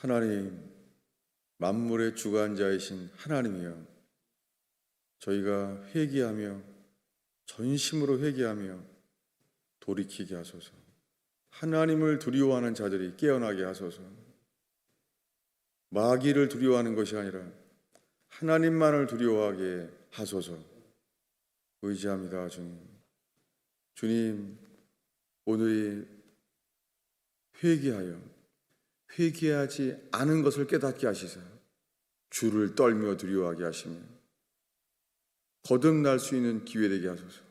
하나님, 만물의 주관자이신 하나님이여, 저희가 회개하며 전심으로 회개하며 돌이키게 하소서. 하나님을 두려워하는 자들이 깨어나게 하소서. 마귀를 두려워하는 것이 아니라 하나님만을 두려워하게 하소서. 의지합니다, 주님. 주님, 오늘이 회개하여 회개하지 않은 것을 깨닫게 하시사 주를 떨며 두려워하게 하시며 거듭날 수 있는 기회 되게 하소서.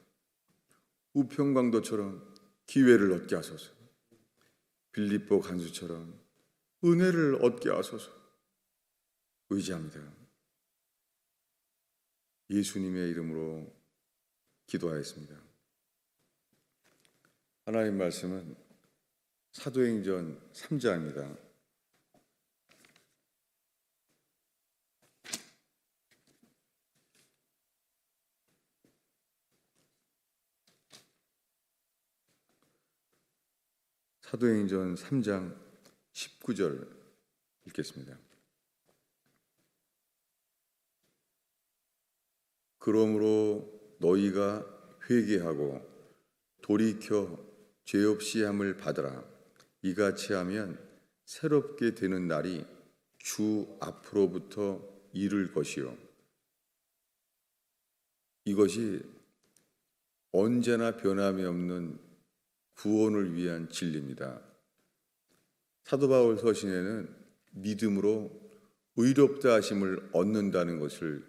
우평강도처럼 기회를 얻게 하소서. 빌립보 간수처럼 은혜를 얻게 하소서. 의지합니다. 예수님의 이름으로 기도하였습니다. 하나님 말씀은 사도행전 3장입니다. 사도행전 3장 19절 읽겠습니다. 그러므로 너희가 회개하고 돌이켜 죄 없이 함을 받으라. 이같이 하면 새롭게 되는 날이 주 앞으로부터 이를 것이요. 이것이 언제나 변함이 없는 구원을 위한 진리입니다. 사도 바울 서신에는 믿음으로 의롭다 하심을 얻는다는 것을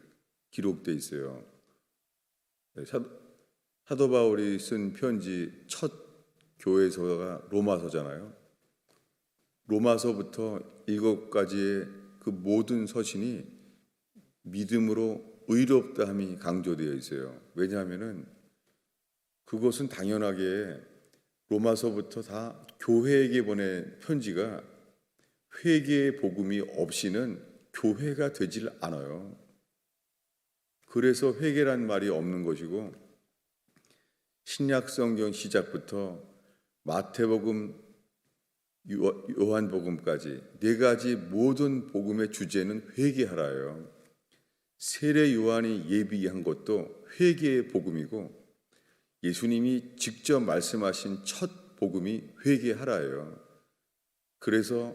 기록돼 있어요. 네, 사도, 바울이 쓴 편지 첫 교회서가 로마서잖아요. 로마서부터 일곱 가지의 그 모든 서신이 믿음으로 의롭다함이 강조되어 있어요. 왜냐하면은 그것은 당연하게 로마서부터 다 교회에게 보낸 편지가 회개의 복음이 없이는 교회가 되질 않아요. 그래서 회개란 말이 없는 것이고 신약 성경 시작부터 마태복음, 요한복음까지 네 가지 모든 복음의 주제는 회개하라예요. 세례 요한이 예비한 것도 회개의 복음이고 예수님이 직접 말씀하신 첫 복음이 회개하라예요. 그래서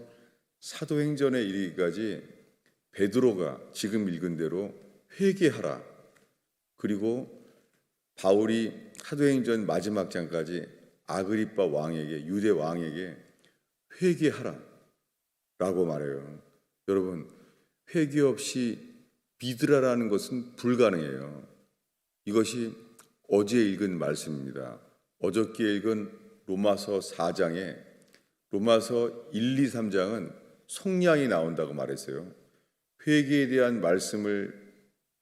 사도행전에 이르기까지 베드로가 지금 읽은 대로 회개하라. 그리고 바울이 사도행전 마지막 장까지 아그리파 왕에게 유대 왕에게 회개하라 라고 말해요. 여러분, 회개 없이 믿으라라는 것은 불가능해요. 이것이 어제 읽은 말씀입니다. 어저께 읽은 로마서 4장에 로마서 1, 2, 3장은 속량이 나온다고 말했어요. 회개에 대한 말씀을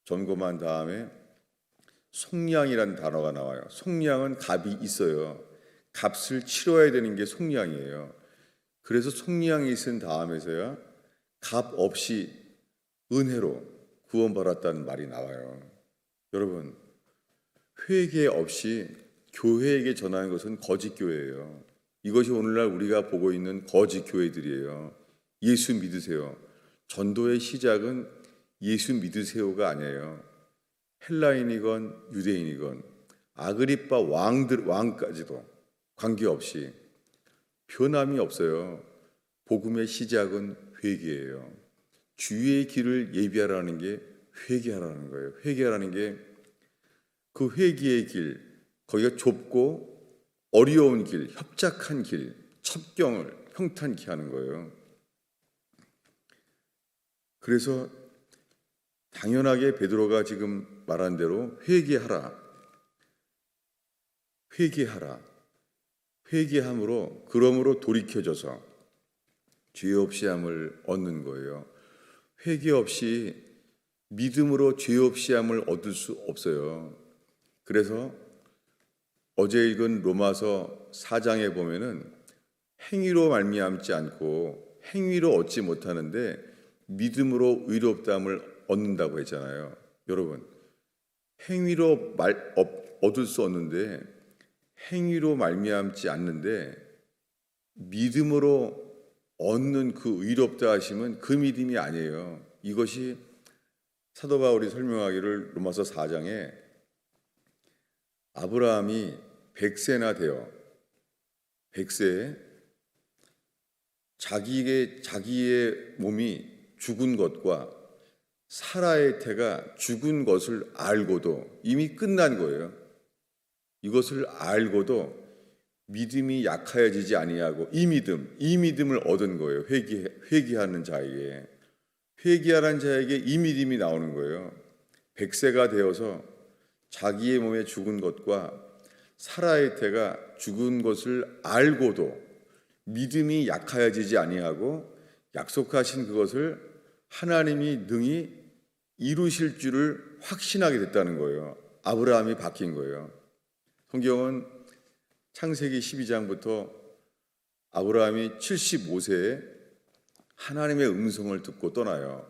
점검한 다음에 속량이라는 단어가 나와요. 속량은 값이 있어요. 값을 치러야 되는 게 속량이에요. 그래서 속량이 있은 다음에서야 값 없이 은혜로 구원받았다는 말이 나와요. 여러분, 회개 없이 교회에게 전하는 것은 거짓 교회예요. 이것이 오늘날 우리가 보고 있는 거짓 교회들이에요. 예수 믿으세요. 전도의 시작은 예수 믿으세요가 아니에요. 헬라인이건 유대인이건 아그리파 왕들 왕까지도 관계없이 변함이 없어요. 복음의 시작은 회개예요. 주의 길을 예비하라는 게 회개하라는 거예요. 회개하라는 게 그 회개의 길, 거기가 좁고 어려운 길, 협착한 길, 첩경을 평탄케 하는 거예요. 그래서 당연하게 베드로가 지금 말한 대로 회개하라. 회개하라. 회개함으로 그러므로 돌이켜져서 죄 없이 함을 얻는 거예요. 회개 없이 믿음으로 죄 없이 함을 얻을 수 없어요. 그래서 어제 읽은 로마서 4장에 보면은 행위로 말미암지 않고 행위로 얻지 못하는데 믿음으로 의롭다함을 얻는다고 했잖아요. 여러분, 행위로 말, 얻을 수 없는데 행위로 말미암지 않는데 믿음으로 얻는 그 의롭다 하심은 그 믿음이 아니에요. 이것이 사도 바울이 설명하기를 로마서 4장에 아브라함이 100세나 되어 100세에 자기의 자기의 몸이 죽은 것과 사라의 태가 죽은 것을 알고도 이미 끝난 거예요. 이것을 알고도 믿음이 약하여지지 아니하고 이 믿음, 이 믿음을 얻은 거예요. 회개 회개하는 자에게 회개하는 자에게 이 믿음이 나오는 거예요. 백세가 되어서 자기의 몸에 죽은 것과 사라의 태가 죽은 것을 알고도 믿음이 약하여지지 아니하고 약속하신 그것을 하나님이 능히 이루실 줄을 확신하게 됐다는 거예요. 아브라함이 바뀐 거예요. 성경은 창세기 12장부터 아브라함이 75세에 하나님의 음성을 듣고 떠나요.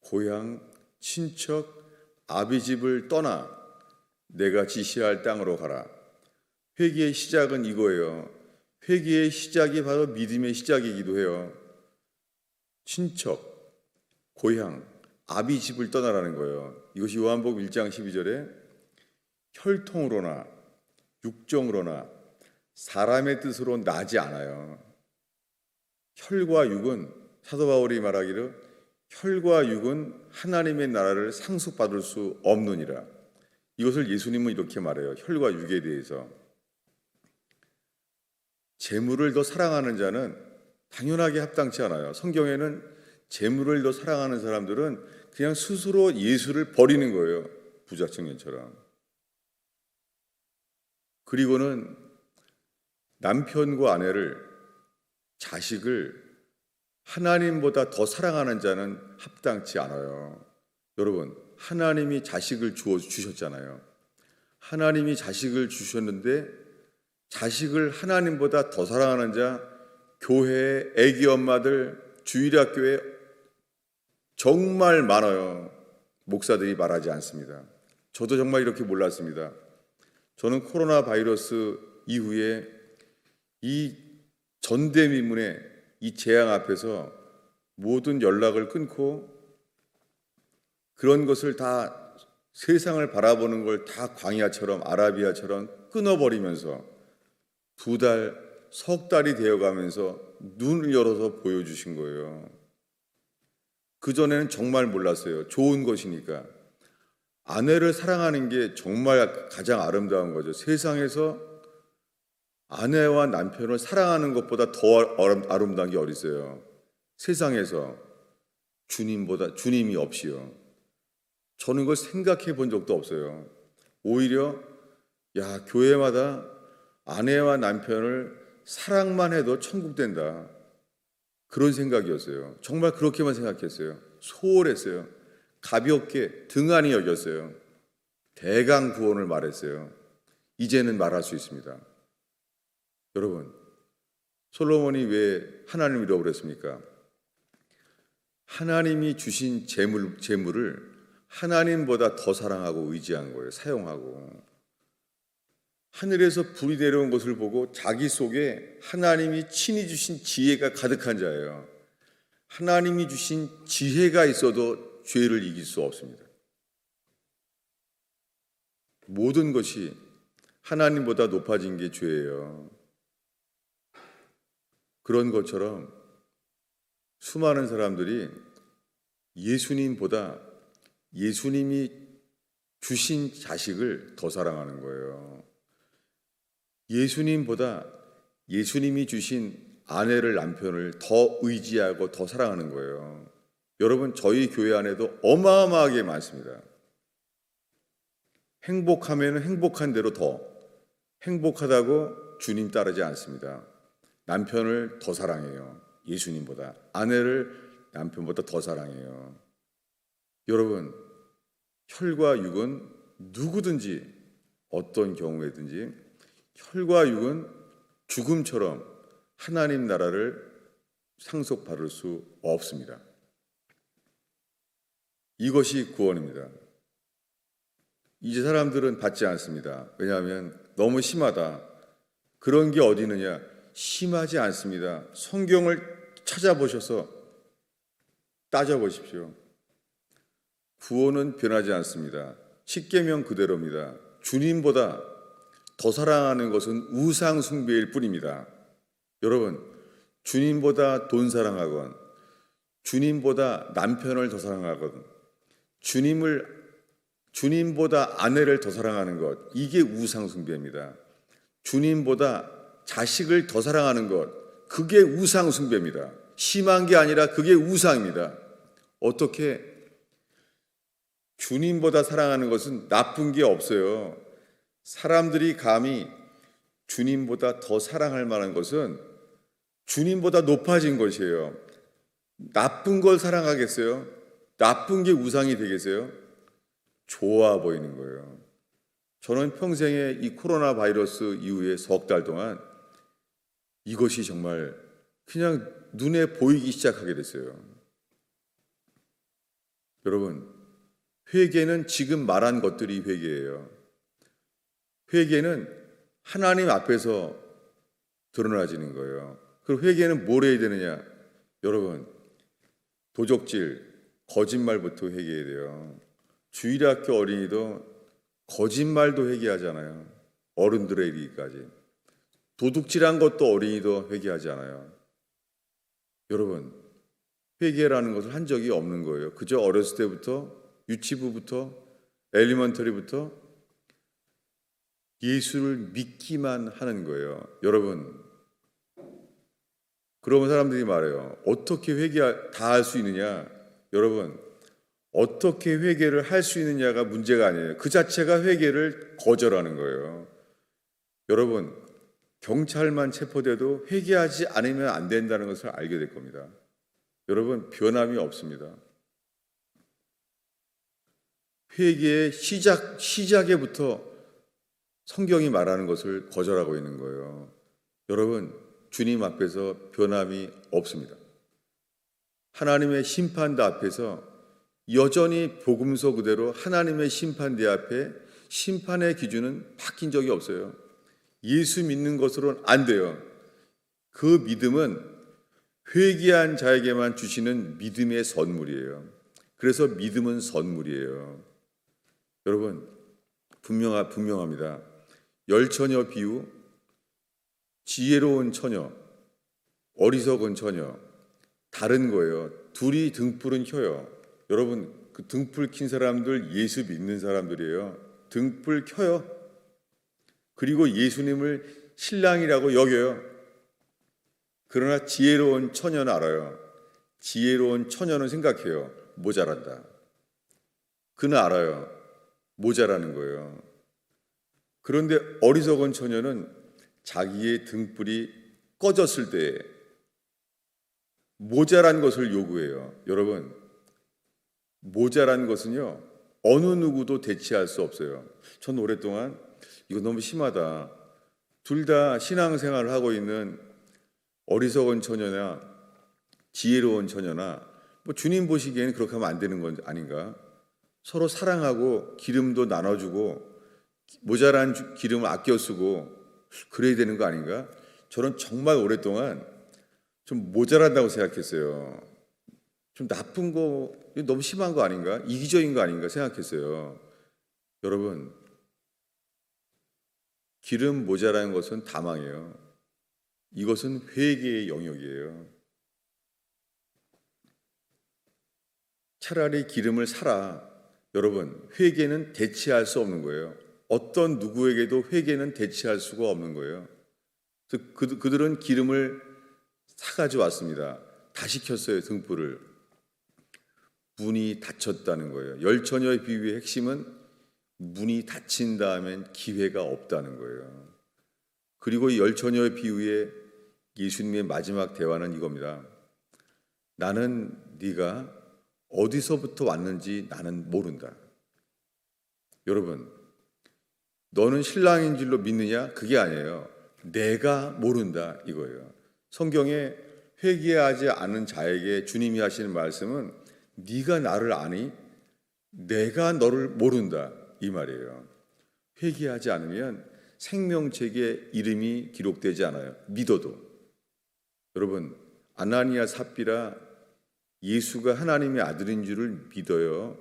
고향, 친척, 아비 집을 떠나 내가 지시할 땅으로 가라. 회개의 시작은 이거예요. 회개의 시작이 바로 믿음의 시작이기도 해요. 친척, 고향, 아비 집을 떠나라는 거예요. 이것이 요한복음 1장 12절에 혈통으로나 육정으로나 사람의 뜻으로 나지 않아요. 혈과 육은 사도 바울이 말하기를 혈과 육은 하나님의 나라를 상속받을 수 없느니라. 이것을 예수님은 이렇게 말해요. 혈과 육에 대해서 재물을 더 사랑하는 자는 당연하게 합당치 않아요. 성경에는 재물을 더 사랑하는 사람들은 그냥 스스로 예수를 버리는 거예요. 부자 청년처럼. 그리고는 남편과 아내를 자식을 하나님보다 더 사랑하는 자는 합당치 않아요. 여러분, 하나님이 자식을 주어 주셨잖아요. 하나님이 자식을 주셨는데 자식을 하나님보다 더 사랑하는 자 교회 애기 엄마들 주일학교에 정말 많아요. 목사들이 말하지 않습니다. 저도 정말 이렇게 몰랐습니다. 저는 코로나 바이러스 이후에 이 전대미문의 이 재앙 앞에서 모든 연락을 끊고 그런 것을 다 세상을 바라보는 걸 다 광야처럼 아라비아처럼 끊어버리면서 두 달, 석 달이 되어가면서 눈을 열어서 보여주신 거예요. 그전에는 정말 몰랐어요. 좋은 것이니까. 아내를 사랑하는 게 정말 가장 아름다운 거죠. 세상에서 아내와 남편을 사랑하는 것보다 더 아름다운 게 어디 있어요? 세상에서 주님보다 주님이 없이요. 저는 그걸 생각해 본 적도 없어요. 오히려 야 교회마다 아내와 남편을 사랑만 해도 천국 된다. 그런 생각이었어요. 정말 그렇게만 생각했어요. 소홀했어요. 가볍게 등한히 여겼어요. 대강 구원을 말했어요. 이제는 말할 수 있습니다. 여러분, 솔로몬이 왜 하나님을 잃어버렸습니까? 하나님이 주신 재물, 재물을 하나님보다 더 사랑하고 의지한 거예요. 사용하고. 하늘에서 불이 내려온 것을 보고 자기 속에 하나님이 친히 주신 지혜가 가득한 자예요. 하나님이 주신 지혜가 있어도 죄를 이길 수 없습니다. 모든 것이 하나님보다 높아진 게 죄예요. 그런 것처럼 수많은 사람들이 예수님보다 예수님이 주신 자식을 더 사랑하는 거예요. 예수님보다 예수님이 주신 아내를 남편을 더 의지하고 더 사랑하는 거예요. 여러분 저희 교회 안에도 어마어마하게 많습니다. 행복하면 행복한 대로 더 행복하다고 주님 따르지 않습니다. 남편을 더 사랑해요. 예수님보다 아내를 남편보다 더 사랑해요. 여러분 혈과 육은 누구든지 어떤 경우에든지 혈과 육은 죽음처럼 하나님 나라를 상속받을 수 없습니다. 이것이 구원입니다. 이제 사람들은 받지 않습니다. 왜냐하면 너무 심하다. 그런 게 어디 있느냐? 심하지 않습니다. 성경을 찾아보셔서 따져보십시오. 구원은 변하지 않습니다. 십계명 그대로입니다. 주님보다 더 사랑하는 것은 우상 숭배일 뿐입니다. 여러분, 주님보다 돈 사랑하건, 주님보다 남편을 더 사랑하건, 주님을 주님보다 아내를 더 사랑하는 것, 이게 우상 숭배입니다. 주님보다 자식을 더 사랑하는 것, 그게 우상 숭배입니다. 심한 게 아니라 그게 우상입니다. 어떻게 주님보다 사랑하는 것은 나쁜 게 없어요. 사람들이 감히 주님보다 더 사랑할 만한 것은 주님보다 높아진 것이에요. 나쁜 걸 사랑하겠어요? 나쁜 게 우상이 되겠어요? 좋아 보이는 거예요. 저는 평생에 이 코로나 바이러스 이후에 석 달 동안 이것이 정말 그냥 눈에 보이기 시작하게 됐어요. 여러분, 회개는 지금 말한 것들이 회개예요. 회개는 하나님 앞에서 드러나지는 거예요. 그럼 회개는 뭘 해야 되느냐? 여러분, 도적질, 거짓말부터 회개해야 돼요. 주일학교 어린이도 거짓말도 회개하잖아요. 어른들의 이르기까지. 도둑질한 것도 어린이도 회개하잖아요. 여러분, 회개라는 것을 한 적이 없는 거예요. 그저 어렸을 때부터 유치부부터 엘리먼터리부터 예수를 믿기만 하는 거예요. 여러분, 그러면 사람들이 말해요. 어떻게 회개 다 할 수 있느냐? 여러분, 어떻게 회개를 할 수 있느냐가 문제가 아니에요. 그 자체가 회개를 거절하는 거예요. 여러분, 경찰만 체포돼도 회개하지 않으면 안 된다는 것을 알게 될 겁니다. 여러분, 변함이 없습니다. 회개의 시작, 시작에부터 성경이 말하는 것을 거절하고 있는 거예요. 여러분, 주님 앞에서 변함이 없습니다. 하나님의 심판대 앞에서 여전히 복음서 그대로 하나님의 심판대 앞에 심판의 기준은 바뀐 적이 없어요. 예수 믿는 것으로는 안 돼요. 그 믿음은 회개한 자에게만 주시는 믿음의 선물이에요. 그래서 믿음은 선물이에요. 여러분 분명하, 분명합니다. 열 처녀 비유, 지혜로운 처녀, 어리석은 처녀 다른 거예요. 둘이 등불은 켜요. 여러분 그 등불 킨 사람들 예수 믿는 사람들이에요. 등불 켜요. 그리고 예수님을 신랑이라고 여겨요. 그러나 지혜로운 처녀는 알아요. 지혜로운 처녀는 생각해요. 모자란다. 그는 알아요. 모자라는 거예요. 그런데 어리석은 처녀는 자기의 등불이 꺼졌을 때 모자란 것을 요구해요. 여러분, 모자란 것은요, 어느 누구도 대체할 수 없어요. 전 오랫동안 이거 너무 심하다. 둘 다 신앙생활을 하고 있는 어리석은 처녀나 지혜로운 처녀나 뭐 주님 보시기에는 그렇게 하면 안 되는 건 아닌가? 서로 사랑하고 기름도 나눠주고 모자란 기름을 아껴 쓰고 그래야 되는 거 아닌가? 저는 정말 오랫동안 좀 모자란다고 생각했어요. 좀 나쁜 거 너무 심한 거 아닌가? 이기적인 거 아닌가 생각했어요. 여러분 기름 모자라는 것은 다망이에요. 이것은 회개의 영역이에요. 차라리 기름을 사라. 여러분, 회개는 대체할 수 없는 거예요. 어떤 누구에게도 회개는 대체할 수가 없는 거예요. 그, 그들은 기름을 사가지고 왔습니다. 다시 켰어요, 등불을. 문이 닫혔다는 거예요. 열처녀의 비유의 핵심은 문이 닫힌 다음엔 기회가 없다는 거예요. 그리고 이 열처녀의 비유의 예수님의 마지막 대화는 이겁니다. 나는 네가 어디서부터 왔는지 나는 모른다. 여러분, 너는 신랑인 줄로 믿느냐? 그게 아니에요. 내가 모른다 이거예요. 성경에 회개하지 않은 자에게 주님이 하시는 말씀은 네가 나를 아니 내가 너를 모른다 이 말이에요. 회개하지 않으면 생명책에 이름이 기록되지 않아요. 믿어도. 여러분 아나니아 삽비라 예수가 하나님의 아들인 줄을 믿어요.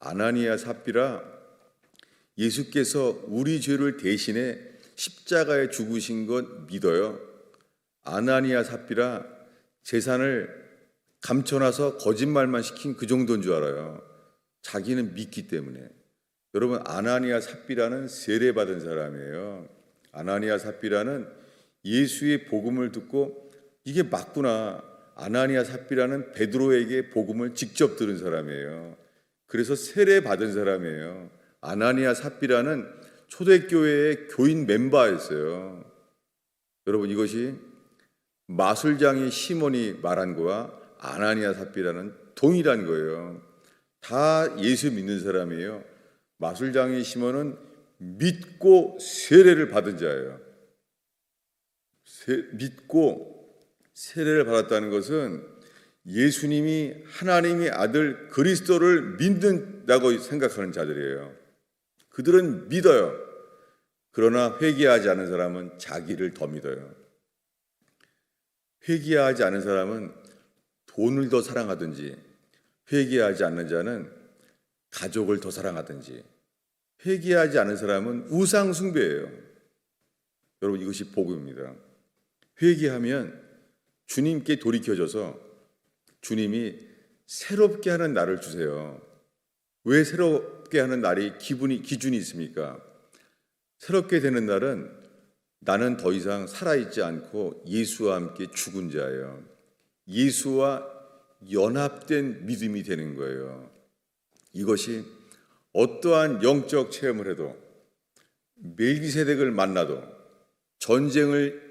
아나니아 삽비라 예수께서 우리 죄를 대신해 십자가에 죽으신 것 믿어요. 아나니아 삽비라 재산을 감춰놔서 거짓말만 시킨 그 정도인 줄 알아요. 자기는 믿기 때문에. 여러분 아나니아 삽비라는 세례 받은 사람이에요. 아나니아 삽비라는 예수의 복음을 듣고 이게 맞구나. 아나니아 삽비라는 베드로에게 복음을 직접 들은 사람이에요. 그래서 세례 받은 사람이에요. 아나니아 삽비라는 초대교회의 교인 멤버였어요. 여러분 이것이 마술장이 시몬이 말한 거와 아나니아 삽비라는 동일한 거예요. 다 예수 믿는 사람이에요. 마술장이 시몬은 믿고 세례를 받은 자예요. 세, 믿고 세례를 받았다는 것은 예수님이 하나님의 아들 그리스도를 믿는다고 생각하는 자들이에요. 그들은 믿어요. 그러나 회개하지 않은 사람은 자기를 더 믿어요. 회개하지 않은 사람은 돈을 더 사랑하든지 회개하지 않는 자는 가족을 더 사랑하든지 회개하지 않은 사람은 우상 숭배예요. 여러분 이것이 복음입니다. 회개하면 주님께 돌이켜져서 주님이 새롭게 하는 날을 주세요. 왜 새롭게 하는 날이 기분이 기준이 있습니까? 새롭게 되는 날은 나는 더 이상 살아있지 않고 예수와 함께 죽은 자예요. 예수와 연합된 믿음이 되는 거예요. 이것이 어떠한 영적 체험을 해도 멜기세덱을 만나도 전쟁을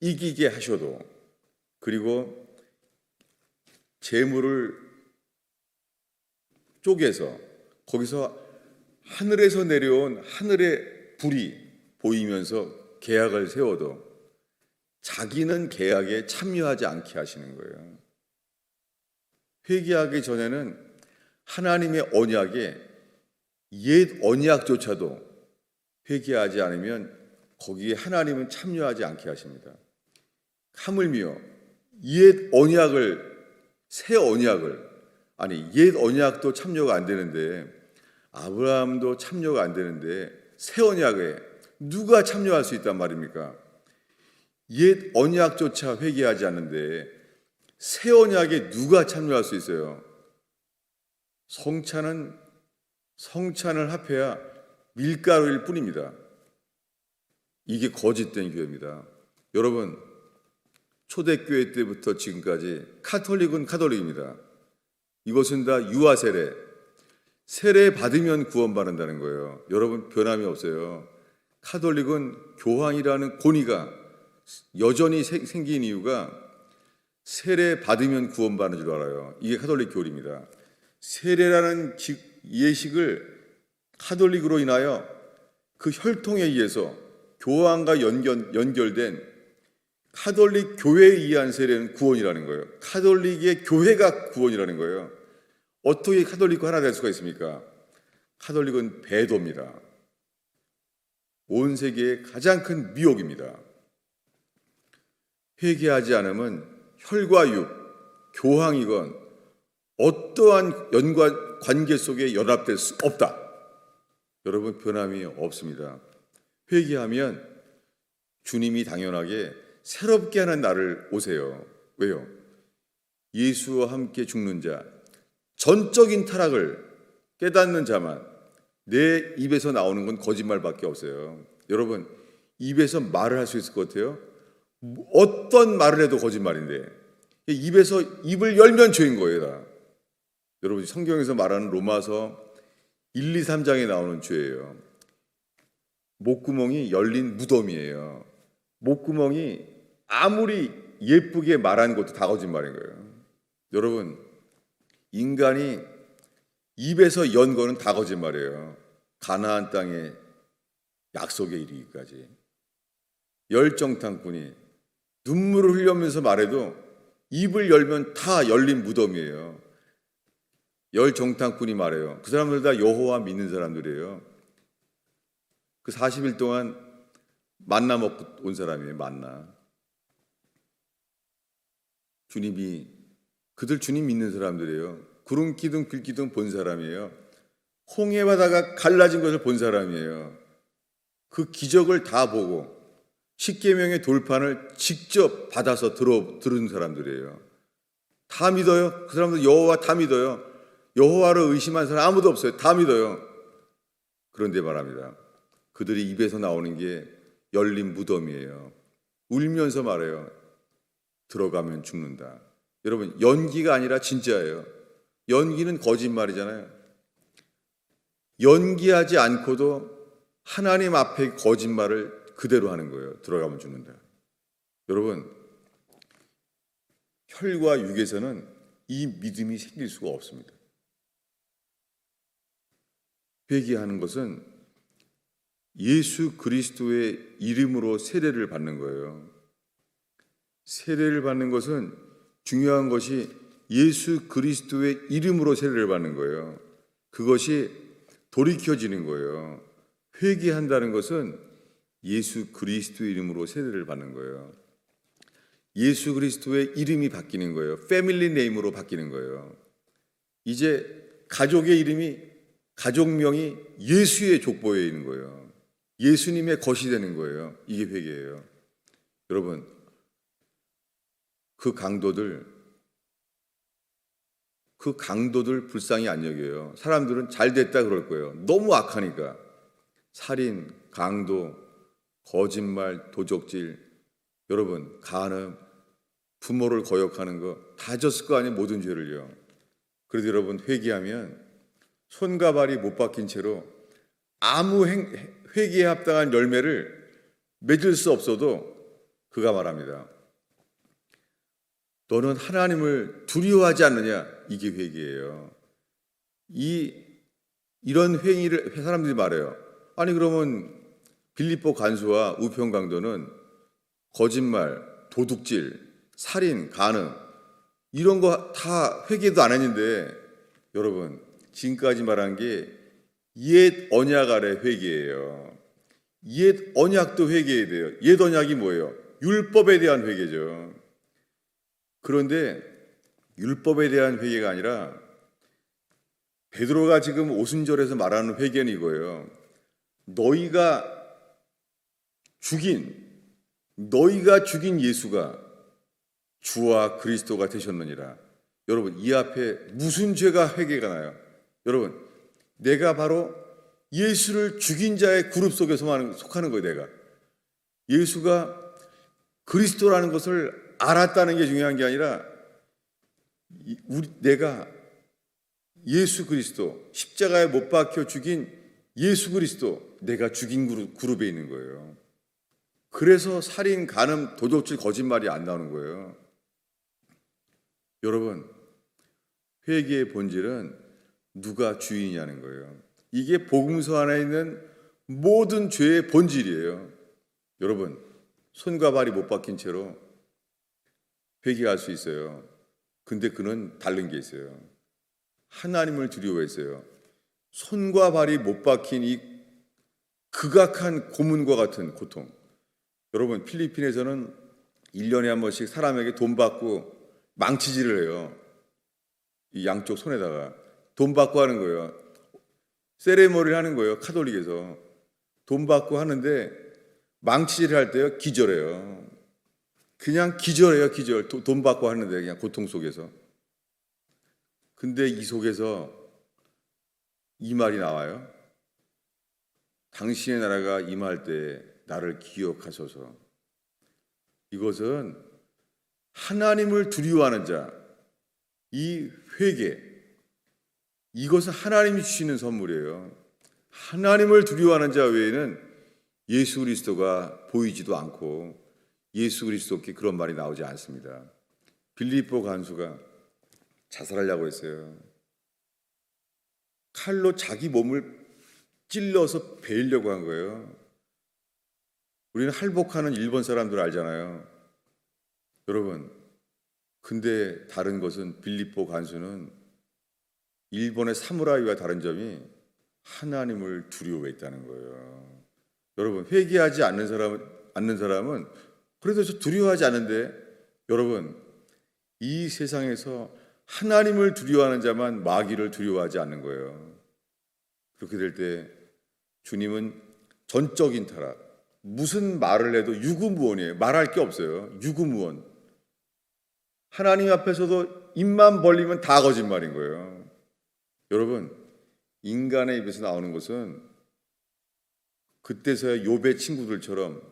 이기게 하셔도 그리고 재물을 쪼개서 거기서 하늘에서 내려온 하늘의 불이 보이면서 계약을 세워도 자기는 계약에 참여하지 않게 하시는 거예요. 회개하기 전에는 하나님의 언약에 옛 언약조차도 회개하지 않으면 거기에 하나님은 참여하지 않게 하십니다. 하물며 옛 언약을 새 언약을 아니 옛 언약도 참여가 안 되는데 아브라함도 참여가 안 되는데 새 언약에 누가 참여할 수 있단 말입니까? 옛 언약조차 회개하지 않는데 새 언약에 누가 참여할 수 있어요? 성찬은 성찬을 합해야 밀가루일 뿐입니다. 이게 거짓된 교회입니다. 여러분 초대교회 때부터 지금까지 카톨릭은 카톨릭입니다. 이것은 다 유아 세례. 세례 받으면 구원받는다는 거예요. 여러분 변함이 없어요. 카톨릭은 교황이라는 권위가 여전히 생긴 이유가 세례 받으면 구원받는 줄 알아요. 이게 카톨릭 교리입니다. 세례라는 예식을 카톨릭으로 인하여 그 혈통에 의해서 교황과 연결, 연결된 카톨릭 교회에 의한 세례는 구원이라는 거예요. 카톨릭의 교회가 구원이라는 거예요. 어떻게 카톨릭과 하나 될 수가 있습니까? 카톨릭은 배도입니다. 온 세계의 가장 큰 미혹입니다. 회개하지 않으면 혈과 육, 교황이건 어떠한 연관 관계 속에 연합될 수 없다. 여러분 변함이 없습니다. 회개하면 주님이 당연하게 새롭게 하는 날을 오세요. 왜요? 예수와 함께 죽는 자, 전적인 타락을 깨닫는 자만 내 입에서 나오는 건 거짓말밖에 없어요. 여러분, 입에서 말을 할 수 있을 것 같아요? 어떤 말을 해도 거짓말인데, 입에서 입을 열면 죄인 거예요, 다. 여러분, 성경에서 말하는 로마서 1, 2, 3장에 나오는 죄예요. 목구멍이 열린 무덤이에요. 목구멍이 아무리 예쁘게 말한 것도 다 거짓말인 거예요. 여러분, 인간이 입에서 연 거는 다 거짓말이에요. 가나안 땅에 약속에 이르기까지. 열정탕꾼이 눈물을 흘리면서 말해도 입을 열면 다 열린 무덤이에요. 열정탕꾼이 말해요. 그 사람들 다 여호와 믿는 사람들이에요. 그 40일 동안 만나 먹고 온 사람이에요. 만나. 주님이 그들 주님 믿는 사람들이에요. 구름 기둥 글 기둥 본 사람이에요. 홍해 바다가 갈라진 것을 본 사람이에요. 그 기적을 다 보고 십계명의 돌판을 직접 받아서 들어 들은 사람들이에요. 다 믿어요. 그 사람들 여호와 다 믿어요. 여호와를 의심한 사람 아무도 없어요. 다 믿어요. 그런데 말합니다. 그들이 입에서 나오는 게 열린 무덤이에요. 울면서 말해요. 들어가면 죽는다. 여러분, 연기가 아니라 진짜예요. 연기는 거짓말이잖아요. 연기하지 않고도 하나님 앞에 거짓말을 그대로 하는 거예요. 들어가면 죽는다. 여러분, 혈과 육에서는 이 믿음이 생길 수가 없습니다. 회개하는 것은 예수 그리스도의 이름으로 세례를 받는 거예요. 세례를 받는 것은 중요한 것이 예수 그리스도의 이름으로 세례를 받는 거예요. 그것이 돌이켜지는 거예요. 회개한다는 것은 예수 그리스도 이름으로 세례를 받는 거예요. 예수 그리스도의 이름이 바뀌는 거예요. 패밀리 네임으로 바뀌는 거예요. 이제 가족의 이름이 가족명이 예수의 족보에 있는 거예요. 예수님의 것이 되는 거예요. 이게 회개예요. 여러분, 그 강도들, 그 강도들 불쌍히 안 여겨요. 사람들은 잘 됐다 그럴 거예요. 너무 악하니까. 살인, 강도, 거짓말, 도적질, 여러분, 간음, 부모를 거역하는 거 다 졌을 거 아니에요. 모든 죄를요. 그래도 여러분, 회개하면 손과 발이 못 박힌 채로 아무 행, 회개에 합당한 열매를 맺을 수 없어도 그가 말합니다. 너는 하나님을 두려워하지 않느냐? 이게 회개예요. 이 이런 행위를 사람들이 말해요. 아니 그러면 빌립보 간수와 우편 강도는 거짓말, 도둑질, 살인, 간음 이런 거 다 회개도 안 했는데 여러분 지금까지 말한 게 옛 언약 아래 회개예요. 옛 언약도 회개해야 돼요. 옛 언약이 뭐예요? 율법에 대한 회개죠. 그런데 율법에 대한 회개가 아니라 베드로가 지금 오순절에서 말하는 회개는 이거예요. 너희가 죽인 너희가 죽인 예수가 주와 그리스도가 되셨느니라. 여러분 이 앞에 무슨 죄가 회개가 나요? 여러분 내가 바로 예수를 죽인 자의 그룹 속에 속하는 거예요. 내가 예수가 그리스도라는 것을 알았다는 게 중요한 게 아니라 우리 내가 예수 그리스도 십자가에 못 박혀 죽인 예수 그리스도 내가 죽인 그룹, 그룹 에 있는 거예요. 그래서 살인, 간음, 도둑질, 거짓말이 안 나오는 거예요. 여러분, 회개의 본질은 누가 주인이냐는 거예요. 이게 복음서 안에 있는 모든 죄의 본질이에요. 여러분, 손과 발이 못 박힌 채로 회개할 수 있어요. 근데 그는 다른 게 있어요. 하나님을 두려워했어요. 손과 발이 못 박힌 이 극악한 고문과 같은 고통. 여러분, 필리핀에서는 1년에 한 번씩 사람에게 돈 받고 망치질을 해요. 이 양쪽 손에다가 돈 받고 하는 거예요. 세레모니를 하는 거예요. 카톨릭에서. 돈 받고 하는데 망치질 할 때요. 기절해요. 그냥 기절해요. 기절. 돈 받고 하는데 그냥 고통 속에서. 근데 이 속에서 이 말이 나와요. 당신의 나라가 임할 때 나를 기억하소서. 이것은 하나님을 두려워하는 자, 이 회개, 이것은 하나님이 주시는 선물이에요. 하나님을 두려워하는 자 외에는 예수 그리스도가 보이지도 않고 예수 그리스도께 그런 말이 나오지 않습니다. 빌립보 간수가 자살하려고 했어요. 칼로 자기 몸을 찔러서 베려고 한 거예요. 우리는 할복하는 일본 사람들 알잖아요. 여러분, 근데 다른 것은 빌립보 간수는 일본의 사무라이와 다른 점이 하나님을 두려워했다는 거예요. 여러분, 회개하지 않는 사람 않는 사람은 그래도 저 두려워하지 않는데 여러분 이 세상에서 하나님을 두려워하는 자만 마귀를 두려워하지 않는 거예요. 그렇게 될 때 주님은 전적인 타락, 무슨 말을 해도 유구무원이에요. 말할 게 없어요. 유구무원. 하나님 앞에서도 입만 벌리면 다 거짓말인 거예요. 여러분, 인간의 입에서 나오는 것은 그때서야 욥의 친구들처럼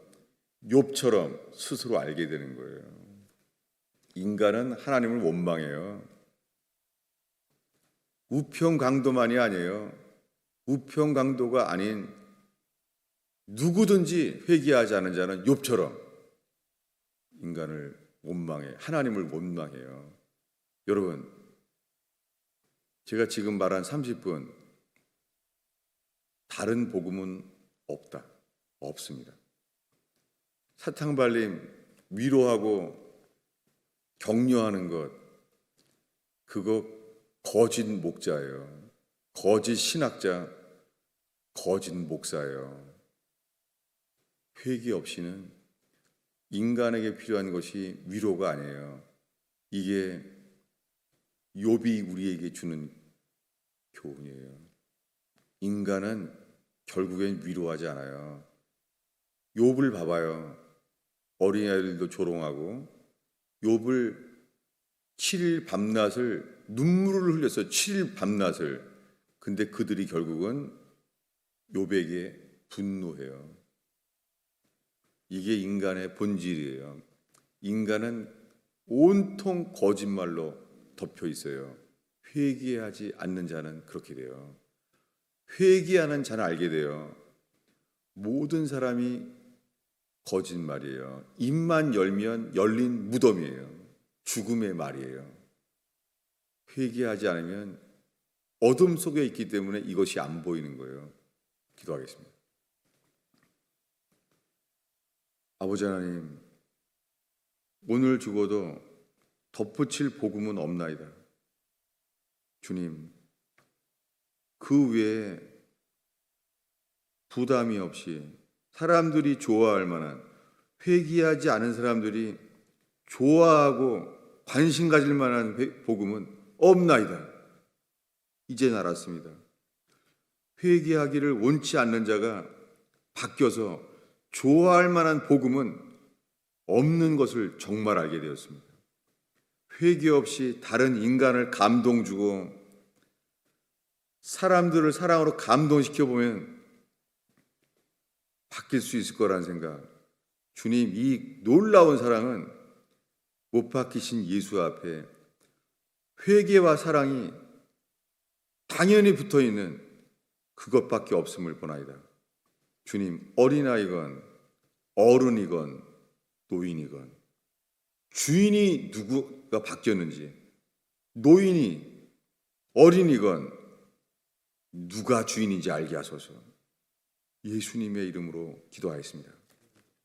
욥처럼 스스로 알게 되는 거예요. 인간은 하나님을 원망해요. 우평 강도만이 아니에요. 우평 강도가 아닌 누구든지 회개하지 않은 자는 욥처럼 인간을 원망해 하나님을 원망해요. 여러분, 제가 지금 말한 30분 다른 복음은 없다. 없습니다. 사탕발림 위로하고 격려하는 것 그거 거짓 목자예요. 거짓 신학자, 거짓 목사예요. 회개 없이는 인간에게 필요한 것이 위로가 아니에요. 이게 욥이 우리에게 주는 교훈이에요. 인간은 결국엔 위로하지 않아요. 욥을 봐봐요. 어린아이들도 조롱하고 욥을 7일 밤낮을 눈물을 흘렸어요. 7일 밤낮을. 근데 그들이 결국은 욥에게 분노해요. 이게 인간의 본질이에요. 인간은 온통 거짓말로 덮여 있어요. 회개하지 않는 자는 그렇게 돼요. 회개하는 자는 알게 돼요. 모든 사람이 거짓말이에요. 입만 열면 열린 무덤이에요. 죽음의 말이에요. 회개하지 않으면 어둠 속에 있기 때문에 이것이 안 보이는 거예요. 기도하겠습니다. 아버지 하나님, 오늘 죽어도 덧붙일 복음은 없나이다. 주님, 그 외에 부담이 없이 사람들이 좋아할 만한 회개하지 않은 사람들이 좋아하고 관심 가질 만한 회- 복음은 없나이다. 이제 알았습니다. 회개하기를 원치 않는 자가 바뀌어서 좋아할 만한 복음은 없는 것을 정말 알게 되었습니다. 회개 없이 다른 인간을 감동 주고 사람들을 사랑으로 감동시켜 보면 바뀔 수 있을 거라는 생각. 주님, 이 놀라운 사랑은 못 박히신 예수 앞에 회개와 사랑이 당연히 붙어 있는 그것밖에 없음을 보나이다. 주님, 어린아이건 어른이건 노인이건 주인이 누구가 바뀌었는지 노인이 어린이건 누가 주인인지 알게 하소서. 예수님의 이름으로 기도하였습니다.